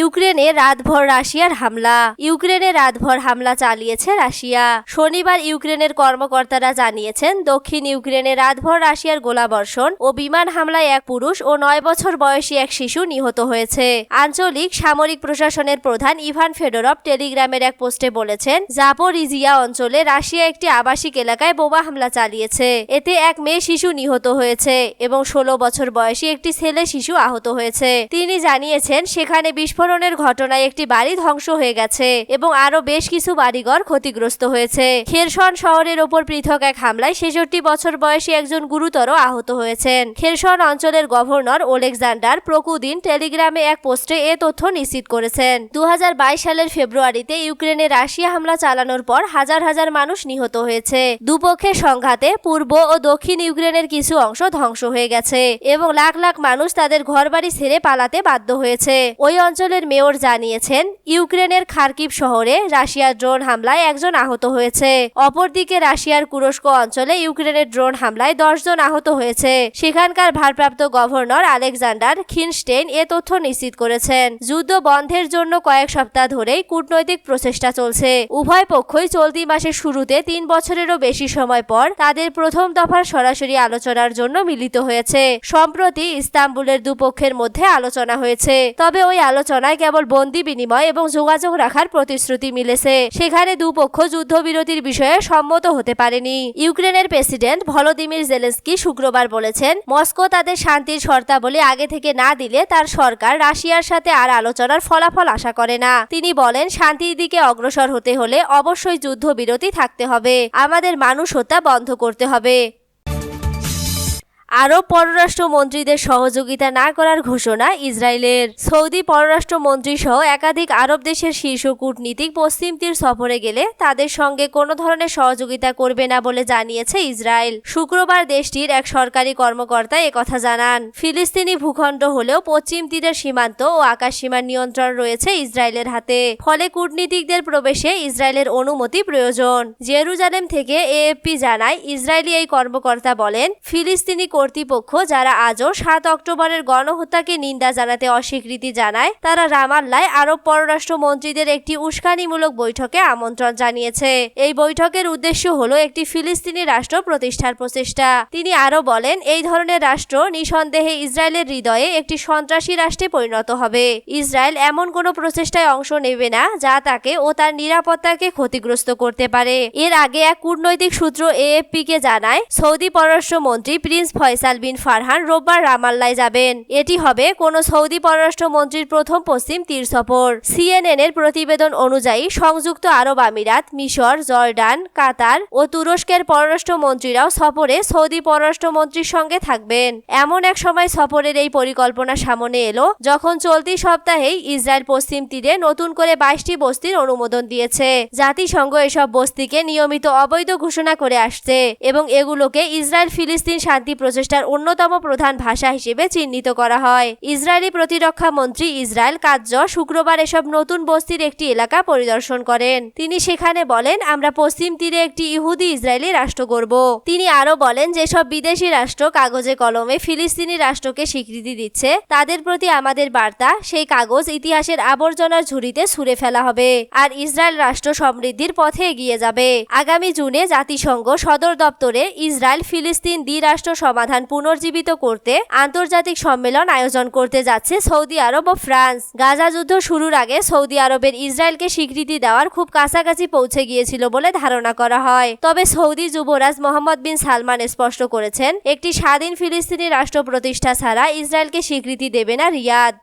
ইউক্রেনে রাতভর রাশিয়ার হামলা। ইউক্রেনে রাতভর হামলা চালিয়েছে রাশিয়া। শনিবার ইউক্রেনের কর্মকর্তারা জানিয়েছেন, দক্ষিণ ইউক্রেনে রাতভর রাশিয়ার গোলাবর্ষণ ও বিমান হামলায় এক পুরুষ ও নয় বছর বয়সী এক শিশু নিহত হয়েছে। আঞ্চলিক সামরিক প্রশাসনের প্রধান ইভান ফেডোরভ টেলিগ্রামের এক পোস্টে বলেছেন, জাপোরিজিয়া অঞ্চলে রাশিয়া একটি আবাসিক এলাকায় বোমা হামলা চালিয়েছে। এতে এক মেয়ে শিশু নিহত হয়েছে এবং ষোলো বছর বয়সী একটি ছেলে শিশু আহত হয়েছে। তিনি জানিয়েছেন, সেখানে বিস্ফোরণের ঘটনায় একটি বাড়ি ধ্বংস হয়ে গেছে এবং আরও বেশ কিছু বাড়িঘর ক্ষতিগ্রস্ত হয়েছে। খেরসন শহরের ওপর পৃথক এক হামলায় ছেষট্টি বছর বয়সী একজন গুরুতর আহত হয়েছেন। খেরসন অঞ্চলের গভর্নর ওলেকজান্ডার প্রকুদিন টেলিগ্রামে এক পোস্টে এ তথ্য নিশ্চিত করেছেন। দু হাজার বাইশ সালের ফেব্রুয়ারিতে ইউক্রেনে রাশিয়া হামলা চালানোর পর হাজার হাজার মানুষ নিহত হয়েছে। দুপক্ষের সংঘাতে পূর্ব ও দক্ষিণ ইউক্রেনের কিছু অংশ ধ্বংস হয়ে গেছে এবং লাখ লাখ মানুষ তাদের ঘরবাড়ি ছেড়ে পালাতে বাধ্য হয়েছে। ওই অঞ্চলের মেয়র জানিয়েছেন, ইউক্রেনের খার্কিভ শহরে রাশিয়ার ড্রোন হামলায় একজন আহত হয়েছে। অপরদিকে রাশিয়ার কুরস্ক অঞ্চলে ইউক্রেনের ড্রোন হামলায় দশজন আহত হয়েছে। সেখানকার ভারপ্রাপ্ত গভর্নর আলেকজান্ডার খিনস্টেইন এ তথ্য নিশ্চিত করেছেন। যুদ্ধ বন্ধের জন্য কয়েক সপ্তাহ ধরেই কূটনৈতিক প্রচেষ্টা চলছে। উভয় পক্ষই চলতি মাসের শুরুতে তিন বছরেরও বেশি সময় পর তাদের প্রথম দফার সরাসরি আলোচনার জন্য মিলিত হয়েছে। সম্প্রতি ইস্তাম্বুলের দুপক্ষের মধ্যে আলোচনা হয়েছে। তবে ওই আলোচনায় কেবল বন্দি, বিনিময় এবং যোগাযোগ রাখার প্রতিশ্রুতি মিলেছে। সেখানে দুপক্ষ যুদ্ধবিরতির বিষয়ে সম্মত হতে পারেনি। ইউক্রেনের প্রেসিডেন্ট ভলোদিমির জেলেন্সকি শুক্রবার বলেছেন, মস্কো তাদের শান্তির শর্তাবলী আগে থেকে না দিলে তার সরকার রাশিয়ার সাথে আর আলোচনার ফলাফল আশা করে না। তিনি বলেন, শান্তির দিকে অগ্রসর হতে হলে অবশ্যই যুদ্ধবিরতি থাকতে হবে। আমাদের মানুষ হত্যা বন্ধ করতে হবে। আরব পররাষ্ট্রমন্ত্রীদের সহযোগিতা না করার ঘোষণা ইসরায়েলের। সৌদি পররাষ্ট্রমন্ত্রী সহ একাধিক আরব দেশের শীর্ষ কূটনীতিক পশ্চিম তীর সফরে গেলে তাদের সঙ্গে কোনো ধরনের সহযোগিতা করবে না বলে জানিয়েছে ইসরায়েল। শুক্রবার দেশটির এক সরকারি কর্মকর্তা একথা জানান। ফিলিস্তিনি ভূখণ্ড হলেও পশ্চিম তীরের সীমান্ত ও আকাশ সীমার নিয়ন্ত্রণ রয়েছে ইসরায়েলের হাতে। ফলে কূটনীতিকদের প্রবেশে ইসরায়েলের অনুমতি প্রয়োজন। জেরুজালেম থেকে এএফপি জানায়, ইসরায়েলি এই কর্মকর্তা বলেন, ফিলিস্তিনি কর্তৃপক্ষ যারা আজও সাত অক্টোবরের গণহত্যাকে নিন্দা জানাতে অস্বীকৃতি জানায়, তারা রামাল্লায় আরব পররাষ্ট্র মন্ত্রীদের একটি উস্কানিমূলক বৈঠকে আমন্ত্রণ জানিয়েছে। এই বৈঠকের উদ্দেশ্য হলো একটি ফিলিস্তিনি রাষ্ট্র প্রতিষ্ঠার প্রচেষ্টা। তিনি আরও বলেন, এই ধরনের রাষ্ট্র নিঃসন্দেহে ইসরায়েলের হৃদয়ে একটি সন্ত্রাসী রাষ্ট্রে পরিণত হবে। ইসরায়েল এমন কোনো প্রচেষ্টায় অংশ নেবে না, যা তাকে ও তার নিরাপত্তাকে ক্ষতিগ্রস্ত করতে পারে। এর আগে এক কূটনৈতিক সূত্র এএফপি কে জানায়, সৌদি পররাষ্ট্রমন্ত্রী প্রিন্স ফয়সাল বিন ফারহান রোববার রামাল্লায় যাবেন। এটি হবে কোনো সৌদি পররাষ্ট্রমন্ত্রীর প্রথম পশ্চিম তীর সফর। সিএনএন এর প্রতিবেদন অনুযায়ী সংযুক্ত আরব আমিরাত, মিশর, জর্ডান, কাতার ও তুরস্কের পররাষ্ট্রমন্ত্রীরাও সফরে সৌদি পররাষ্ট্রমন্ত্রীর সঙ্গে থাকবেন। এমন এক সময় সফরের এই পরিকল্পনা সামনে এলো, যখন চলতি সপ্তাহেই ইসরায়েল পশ্চিম তীরে নতুন করে বাইশটি বস্তির অনুমোদন দিয়েছে। জাতিসংঘ এসব বস্তিকে নিয়মিত অবৈধ ঘোষণা করে আসছে এবং এগুলোকে ইসরায়েল ফিলিস্তিন শান্তি প্রচেষ্টার অন্যতম প্রধান ভাষা হিসেবে চিহ্নিত করা হয়। ইসরায়েলি প্রতিরক্ষা মন্ত্রী ইসরায়েল কাজ্জ শুক্রবার এসব নতুন বস্তির একটি এলাকা পরিদর্শন করেন। তিনি সেখানে বলেন, আমরা পশ্চিম তীরে একটি ইহুদি ইসরায়েলি রাষ্ট্র গড়ব। তিনি আরও বলেন, যেসব বিদেশি রাষ্ট্র কাগজে কলমে ফিলিস্তিনি রাষ্ট্রকে স্বীকৃতি দিচ্ছে, তাদের প্রতি আমাদের বার্তা, সেই কাগজ ইতিহাসের আবর্জনার ঝুড়িতে ছুঁড়ে ফেলা হবে আর ইসরায়েল রাষ্ট্র সমৃদ্ধির পথে এগিয়ে যাবে। আগামী জুনে জাতিসংঘ সদর দপ্তরে ইসরায়েল ফিলিস্তিন দ্বি রাষ্ট্র দ্বিরাষ্ট্র সমাধান পুনর্জীবিত করতে আন্তর্জাতিক সম্মেলন আয়োজন করতে যাচ্ছে সৌদি আরব ও ফ্রান্স। গাজা যুদ্ধ শুরুর আগে সৌদি আরবের ইসরায়েলকে স্বীকৃতি দেওয়ার খুব কাছাকাছি পৌঁছে গিয়েছিল বলে ধারণা করা হয়। তবে সৌদি যুবরাজ মোহাম্মদ বিন সালমান স্পষ্ট করেছেন, একটি স্বাধীন ফিলিস্তিনি রাষ্ট্র প্রতিষ্ঠা ছাড়া ইসরায়েলকে স্বীকৃতি দেবে না রিয়াদ।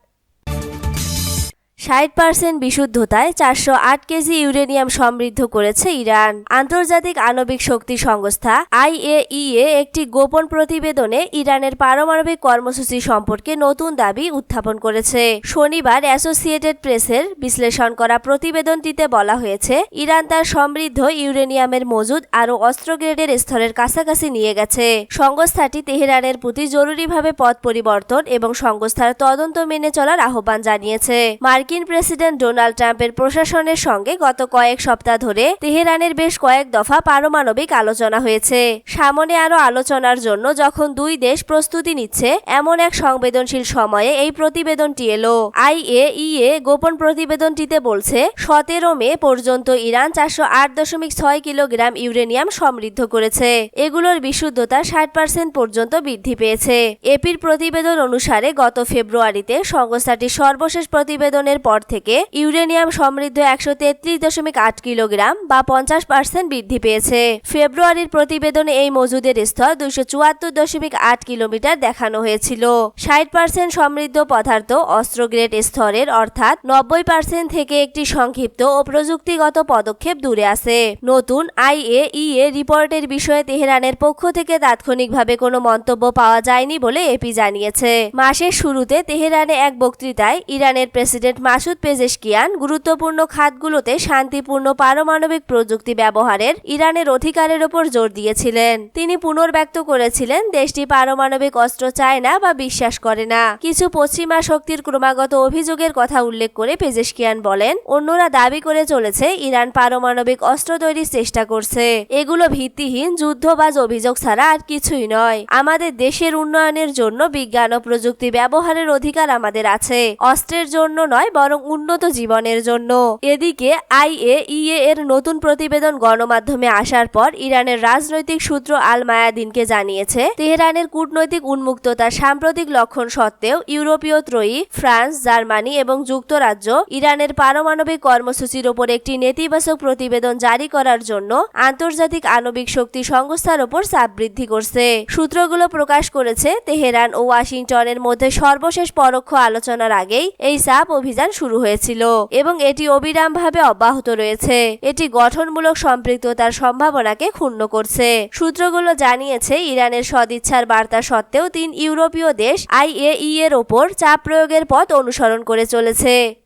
ষাট পার্সেন্ট বিশুদ্ধতায় চারশো আট কেজি ইউরেনিয়াম সমৃদ্ধ করেছে ইরান। আন্তর্জাতিক আণবিক শক্তি সংস্থা আইএইএ একটি গোপন প্রতিবেদনে ইরানের পারমাণবিক কর্মসূচি সম্পর্কে নতুন দাবি উত্থাপন করেছে। শনিবার অ্যাসোসিয়েটেড প্রেসের বিশ্লেষণ করা প্রতিবেদনটিতে বলা হয়েছে, ইরান তার সমৃদ্ধ ইউরেনিয়ামের মজুদ আরও অস্ত্র গ্রেডের স্তরের কাছাকাছি নিয়ে গেছে। সংস্থাটি তেহরানের প্রতি জরুরিভাবে পথ পরিবর্তন এবং সংস্থার তদন্ত মেনে চলার আহ্বান জানিয়েছে। মার্কিন মার্কিন প্রেসিডেন্ট ডোনাল্ড ট্রাম্পের প্রশাসনের সঙ্গে গত কয়েক সপ্তাহ ধরে তেহরানের বেশ কয়েক দফা পারমাণবিক আলোচনা হয়েছে। সামনে আরও আলোচনার জন্য যখন দুই দেশ প্রস্তুতি নিচ্ছে, এমন এক সংবেদনশীল সময়ে এই প্রতিবেদনটি এলো। আইএইএ গোপন প্রতিবেদনটিতে বলছে, সতেরো মে পর্যন্ত ইরান চারশো আট দশমিক ছয় কিলোগ্রাম ইউরেনিয়াম সমৃদ্ধ করেছে। এগুলোর বিশুদ্ধতা ষাট পার্সেন্ট পর্যন্ত বৃদ্ধি পেয়েছে। এপির প্রতিবেদন অনুসারে গত ফেব্রুয়ারিতে সংস্থাটির সর্বশেষ প্রতিবেদনের পর থেকে ইউরেনিয়াম সমৃদ্ধ একশো তেত্রিশ দশমিক আট কিলোগ্রাম বা পঞ্চাশ পার্সেন্ট বৃদ্ধি পেয়েছে। ফেব্রুয়ারির প্রতিবেদনে এই মজুদের স্তর দুইশো চুয়াত্তর দশমিক আট কিলোমিটার দেখানো হয়েছিল। ষাট পার্সেন্ট সমৃদ্ধ পদার্থ অস্ত্র গ্রেড স্তরের অর্থাৎ নব্বই পার্সেন্ট থেকে একটি সংক্ষিপ্ত ও প্রযুক্তিগত পদক্ষেপ দূরে আছে। নতুন আইএইএ রিপোর্টের বিষয়ে তেহরানের পক্ষ থেকে তাৎক্ষণিকভাবে কোনো মন্তব্য পাওয়া যায়নি বলে এপি জানিয়েছে। মাসের শুরুতে তেহরানে এক বক্তৃতায় ইরানের প্রেসিডেন্ট মাসুদ পেজেশকিয়ান গুরুত্বপূর্ণ খাতগুলোতে শান্তিপূর্ণ পারমাণবিক প্রযুক্তি ব্যবহারের ইরানের অধিকারের ওপর জোর দিয়েছিলেন। তিনি পুনর্ব্যক্ত করেছিলেন, দেশটি পারমাণবিক অস্ত্র চায় না বা বিশ্বাস করে না। কিছু পশ্চিমা শক্তির ক্রমাগত অভিযোগের কথা উল্লেখ করে পেজেশকিয়ান বলেন, অন্যরা দাবি করে চলেছে, ইরান পারমাণবিক অস্ত্র তৈরির চেষ্টা করছে। এগুলো ভিত্তিহীন, যুদ্ধবাজ অভিযোগ ছাড়া আর কিছুই নয়। আমাদের দেশের উন্নয়নের জন্য বিজ্ঞান ও প্রযুক্তি ব্যবহারের অধিকার আমাদের আছে। অস্ত্রের জন্য নয় বরং উন্নত জীবনের জন্য। এদিকে আইএইএ এর নতুন প্রতিবেদন গণমাধ্যমে আসার পর ইরানের রাজনৈতিক সূত্র আল মায়াদিনকে জানিয়েছে, তেহরানের কূটনৈতিক উন্মুক্ততার সাম্প্রতিক লক্ষণ সত্ত্বেও ইউরোপীয় ত্রয়ী, ফ্রান্স, জার্মানি এবং যুক্তরাজ্য ইরানের পারমাণবিক কর্মসূচির ওপর একটি নেতিবাচক প্রতিবেদন জারি করার জন্য আন্তর্জাতিক আণবিক শক্তি সংস্থার ওপর চাপ বৃদ্ধি করছে। সূত্রগুলো প্রকাশ করেছে, তেহরান ও ওয়াশিংটনের মধ্যে সর্বশেষ পরোক্ষ আলোচনার আগেই এই চাপ অভিযান শুরু হয়েছিল এবং এটি অবিরামভাবে অব্যাহত রয়েছে। এটি গঠনমূলক সম্পৃক্ততার সম্ভাবনাকে ক্ষুণ্ণ করছে। সূত্রগুলো জানিয়েছে, ইরানের সদিচ্ছার বার্তা সত্ত্বেও তিন ইউরোপীয় দেশ আইএই এর ওপর চাপ প্রয়োগের পথ অনুসরণ করে চলেছে।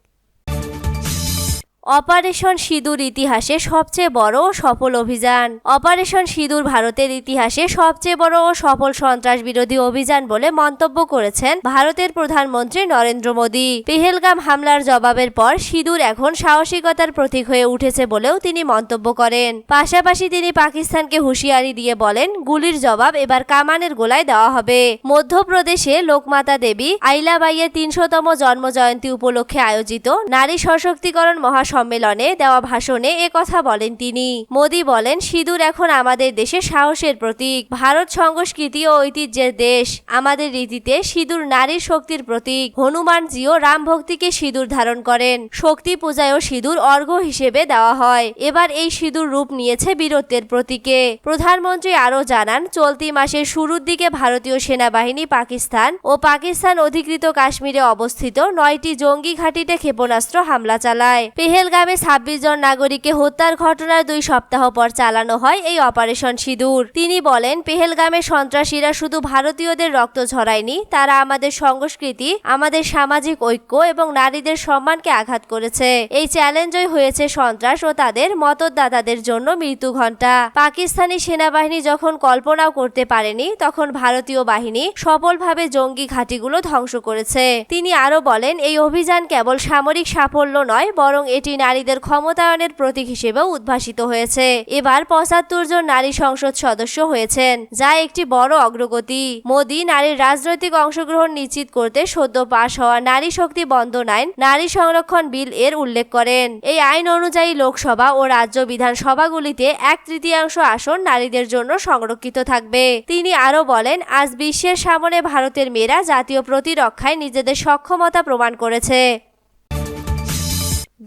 অপারেশন সিঁদুর ইতিহাসে সবচেয়ে বড় সফল অভিযান। অপারেশন সিঁদুর ভারতের ইতিহাসে সবচেয়ে বড় ও সফল সন্ত্রাস বিরোধী অভিযান বলে মন্তব্য করেছেন ভারতের প্রধানমন্ত্রী নরেন্দ্র মোদী। পেহেলগাম হামলার জবাবের পর সিঁদুর এখন সাহসিকতার প্রতীক হয়ে উঠেছে বলেও তিনি মন্তব্য করেন। পাশাপাশি তিনি পাকিস্তানকে হুঁশিয়ারি দিয়ে বলেন, গুলির জবাব এবার কামানের গোলায় দেওয়া হবে। মধ্যপ্রদেশে লোকমাতা দেবী আইলাবাইয়ের তিনশোতম জন্মজয়ন্তী উপলক্ষে আয়োজিত নারী সশক্তিকরণ মহাসম্মেলনে দেওয়া ভাষণে কথা বলেন তিনি। মোদী বলেন, সিঁদুর এখন আমাদের দেশে সাহসের প্রতীক। ভারত সংস্কৃতি ও ঐতিহ্যের দেশ। আমাদের রীতিতে সিঁদুর নারীর শক্তির প্রতীক। হনুমানজিও রাম ভক্তিকে সিঁদুর ধারণ করেন। শক্তি পূজায়ও সিঁদুর অর্ঘ্য হিসেবে দেওয়া হয়। এবার এই সিঁদুর রূপ নিয়েছে বীরত্বের প্রতীকে। প্রধানমন্ত্রী আরও জানান, চলতি মাসের শুরুর দিকে ভারতীয় সেনাবাহিনী পাকিস্তান ও পাকিস্তান অধিকৃত কাশ্মীরে অবস্থিত নয়টি জঙ্গি ঘাঁটিতে ক্ষেপণাস্ত্র হামলা চালায়। পেহেলগামে ছাব্বিশ জন নাগরিককে হত্যার ঘটনার দুই সপ্তাহ পর চালানো হয় এই অপারেশন সিঁদুর। তিনি বলেন পেহেলগামে সন্ত্রাসীরা শুধু ভারতীয়দের রক্ত ঝরায়নি, তারা আমাদের সংস্কৃতি, আমাদের সামাজিক ঐক্য এবং নারীদের সম্মানকে আঘাত করেছে। এই চ্যালেঞ্জই হয়েছে সন্ত্রাস ও তাদের মতদাতাদের জন্য মৃত্যু ঘণ্টা। পাকিস্তানি সেনাবাহিনী যখন কল্পনাও করতে পারেনি, তখন ভারতীয় বাহিনী সফলভাবে জঙ্গি ঘাঁটিগুলো ধ্বংস করেছে। তিনি আরও বলেন, এই অভিযান কেবল সামরিক সাফল্য নয়, বরং এটি নারীদের ক্ষমতায়নের প্রতীক হিসেবেও উদ্ভাসিত হয়েছে। এবার পঁচাত্তর জন নারী সংসদ সদস্য হয়েছেন, যা একটি বড় অগ্রগতি। মোদী নারীর রাজনৈতিক অংশগ্রহণ নিশ্চিত করতে সদ্য পাশ হওয়া নারী শক্তি বন্ধন আইন, নারী সংরক্ষণ বিল এর উল্লেখ করেন। এই আইন অনুযায়ী লোকসভা ও রাজ্য বিধানসভাগুলিতে এক তৃতীয়াংশ আসন নারীদের জন্য সংরক্ষিত থাকবে। তিনি আরও বলেন, আজ বিশ্বের সামনে ভারতের মেয়েরা জাতীয় প্রতিরক্ষায় নিজেদের সক্ষমতা প্রমাণ করেছে।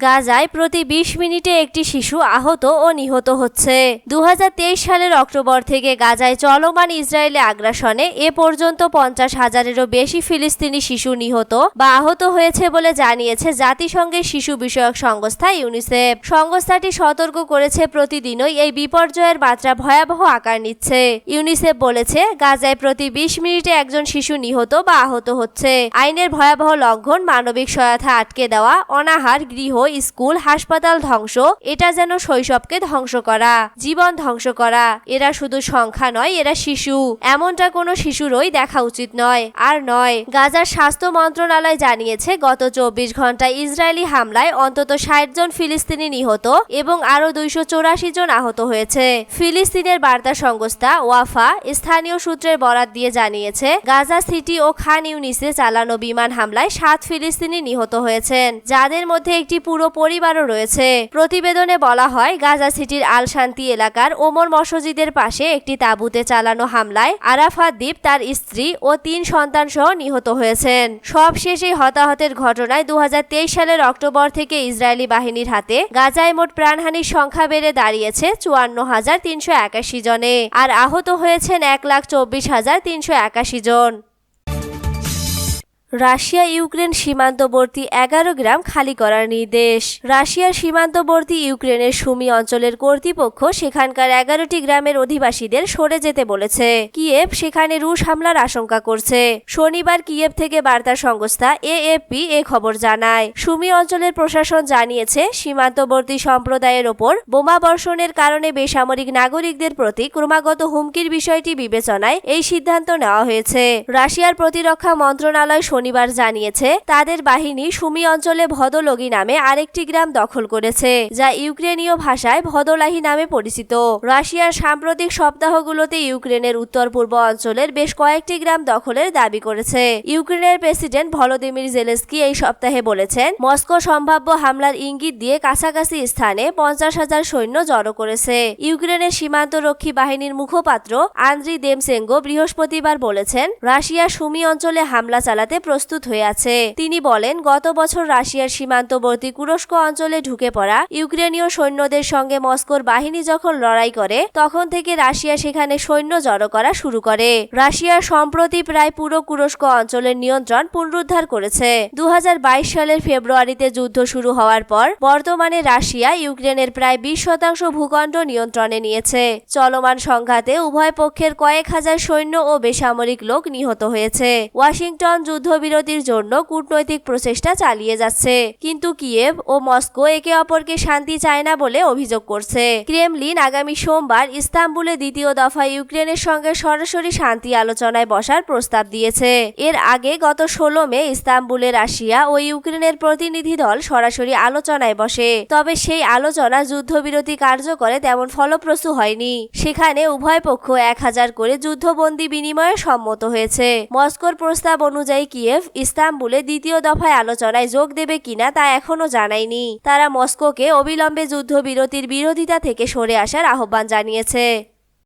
গাজায় প্রতি ২০ মিনিটে একটি শিশু আহত ও নিহত হচ্ছে। দু হাজার তেইশ সালের অক্টোবর থেকে গাজায় চলমান ইসরায়েলি আগ্রাসনে এ পর্যন্ত পঞ্চাশ হাজারেরও বেশি ফিলিস্তিনি শিশু নিহত বা আহত হয়েছে বলে জানিয়েছে জাতিসংঘের শিশু বিষয়ক সংস্থা ইউনিসেফ। সংস্থাটি সতর্ক করেছে, প্রতিদিনই এই বিপর্যয়ের মাত্রা ভয়াবহ আকার নিচ্ছে। ইউনিসেফ বলেছে, গাজায় প্রতি ২০ মিনিটে একজন শিশু নিহত বা আহত হচ্ছে। আইনের ভয়াবহ লঙ্ঘন মানবিক সহায়তা আটকে দেওয়া, অনাহার, গৃহ স্কুল, হাসপাতাল ধ্বংস, এটা যেন শৈশবকে ধ্বংস করা, জীবন ধ্বংস করা। এরা শুধু সংখ্যা নয়, এরা শিশু। এমনটা কোনো শিশুরই দেখা উচিত নয়, আর নয়। গাজার স্বাস্থ্য মন্ত্রণালয় জানিয়েছে, গত চব্বিশ ঘন্টায় ইসরায়েলি হামলায় অন্তত ষাট জন ফিলিস্তিনি নিহত এবং আরও দুইশো জন আহত হয়েছে। ফিলিস্তিনের বার্তা সংস্থা ওয়াফা স্থানীয় সূত্রের বরাত দিয়ে জানিয়েছে, গাজা সিটি ও খান ইউনিসে চালানো বিমান হামলায় সাত ফিলিস্তিনি নিহত হয়েছেন, যাদের মধ্যে একটি পুরো পরিবারও রয়েছে। প্রতিবেদনে বলা হয়, গাজা সিটির আল শান্তি এলাকার ওমর মসজিদের পাশে একটি তাঁবুতে চালানো হামলায় আরাফাত দ্বীপ তার স্ত্রী ও তিন সন্তান সহ নিহত হয়েছেন। সবশেষ এই হতাহতের ঘটনায় দু হাজার তেইশ সালের অক্টোবর থেকে ইসরায়েলি বাহিনীর হাতে গাজায় মোট প্রাণহানির সংখ্যা বেড়ে দাঁড়িয়েছে চুয়ান্ন হাজার তিনশো একাশি জনে। আর আহত হয়েছেন এক লাখ চব্বিশ হাজার তিনশো একাশি জন। রাশিয়া ইউক্রেন সীমান্তবর্তী এগারো গ্রাম খালি করার নির্দেশ। রাশিয়ার সীমান্তবর্তী ইউক্রেনের সুমি অঞ্চলের কর্তৃপক্ষ সেখানকার এগারোটি গ্রামের অধিবাসীদের সরে যেতে বলেছে। কিয়েভ সেখানে রুশ হামলার আশঙ্কা করছে। শনিবার কিয়েভ থেকে বার্তা সংস্থা এএফপি এ খবর জানায়। সুমি অঞ্চলের প্রশাসন জানিয়েছে, সীমান্তবর্তী সম্প্রদায়ের ওপর বোমা বর্ষণের কারণে বেসামরিক নাগরিকদের প্রতি ক্রমাগত হুমকির বিষয়টি বিবেচনায় এই সিদ্ধান্ত নেওয়া হয়েছে। রাশিয়ার প্রতিরক্ষা মন্ত্রণালয় শনিবার জানিয়েছে, তাদের বাহিনী সুমি অঞ্চলে ভদলগি নামে আরেকটি গ্রাম দখল করেছে, যা ইউক্রেনীয় ভাষায় ভদলাহি নামে পরিচিত। রাশিয়ার সাম্প্রতিক সপ্তাহগুলোতে ইউক্রেনের উত্তর পূর্ব অঞ্চলের বেশ কয়েকটি গ্রাম দখলের দাবি করেছে। ইউক্রেনের প্রেসিডেন্ট ভলোদিমির জেলেস্কি এই সপ্তাহে বলেছেন, মস্কো সম্ভাব্য হামলার ইঙ্গিত দিয়ে কাছাকাছি স্থানে পঞ্চাশ হাজার সৈন্য জড়ো করেছে। ইউক্রেনের সীমান্তরক্ষী বাহিনীর মুখপাত্র আন্দ্রি দেমসেঙ্গো বৃহস্পতিবার বলেছেন, রাশিয়া সুমি অঞ্চলে হামলা চালাতে প্রস্তুত হয়ে আছে। তিনি বলেন, গত বছর রাশিয়ার সীমান্তবর্তী কুরস্ক অঞ্চলে ঢুকে পড়া ইউক্রেনীয় সৈন্যদের সঙ্গে মস্কোর বাহিনী যখন লড়াই করে, তখন থেকে রাশিয়া সেখানে সৈন্য জড়ো করা শুরু করে। রাশিয়া সম্প্রতি প্রায় পুরো কুরস্ক অঞ্চলের নিয়ন্ত্রণ পুনরুদ্ধার করেছে। দু সালের ফেব্রুয়ারিতে যুদ্ধ শুরু হওয়ার পর, বর্তমানে রাশিয়া ইউক্রেনের প্রায় বিশ শতাংশ ভূখণ্ড নিয়ন্ত্রণে নিয়েছে। চলমান সংঘাতে উভয় পক্ষের কয়েক হাজার সৈন্য ও বেসামরিক লোক নিহত হয়েছে। ওয়াশিংটন যুদ্ধবিরতির জন্য কূটনৈতিক প্রচেষ্টা চালিয়ে যাচ্ছে। কিন্তু কিয়েভ ও মস্কো একে অপরকে শান্তি চায় না বলে অভিযোগ করছে। ক্রেমলিন আগামী সোমবার ইস্তাম্বুলে দ্বিতীয় দফা ইউক্রেনের সঙ্গে সরাসরি শান্তি আলোচনায় বসার প্রস্তাব দিয়েছে। এর আগে গত ষোলো মে ইস্তাম্বুলে রাশিয়া ও ইউক্রেনের প্রতিনিধি দল সরাসরি আলোচনায় বসে। তবে সেই আলোচনা যুদ্ধবিরতি কার্যকরে তেমন ফলপ্রসূ হয়নি। সেখানে উভয় পক্ষ এক হাজার করে যুদ্ধবন্দী বিনিময়ে সম্মত হয়েছে। মস্কোর প্রস্তাব অনুযায়ী কিয়েভ ইস্তাম্বুলে দ্বিতীয় দফায় আলোচনায় যোগ দেবে কিনা তা এখনও জানায়নি। তারা মস্কোকে অবিলম্বে যুদ্ধবিরতির বিরোধিতা থেকে সরে আসার আহ্বান জানিয়েছে।